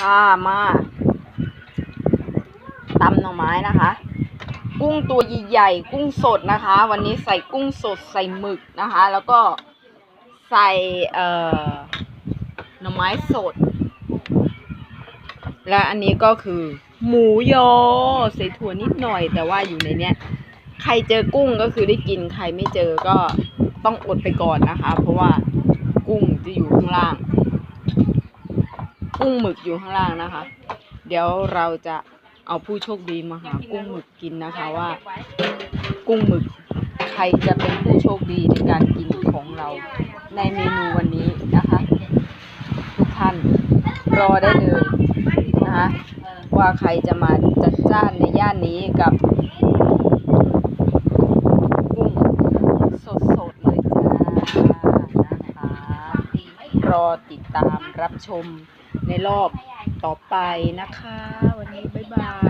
ค่ะมาตำหน่อไม้นะคะ กุ้งตัวใหญ่ๆกุ้งสดนะคะ วันนี้ใส่กุ้งสดใส่หมึกนะคะ แล้วก็ใส่เอ่อหน่อไม้สด และอันนี้ก็คือ หมูยอใส่ถั่วนิดหน่อยแต่ว่าอยู่ในเนี้ยใครเจอกุ้งก็คือได้กินใครไม่เจอก็ต้องอดไปก่อนนะคะ เพราะว่ากุ้งจะอยู่ข้างล่าง กุ้งหมึกอยู่ข้างล่างนะคะ เดี๋ยวเราจะเอาผู้โชคดีมาหากุ้งหมึกกินนะคะว่า กุ้งหมึกใครจะเป็นผู้โชคดีในการกินของเราในเมนูวันนี้นะคะ ทุกท่านรอได้เลยนะคะว่าใครจะมาจัดจ้านในย่านนี้กับกุ้งสดๆเลยจ้านะคะรอติดตามรับชม ในรอบต่อไปนะคะ วันนี้บ๊ายบาย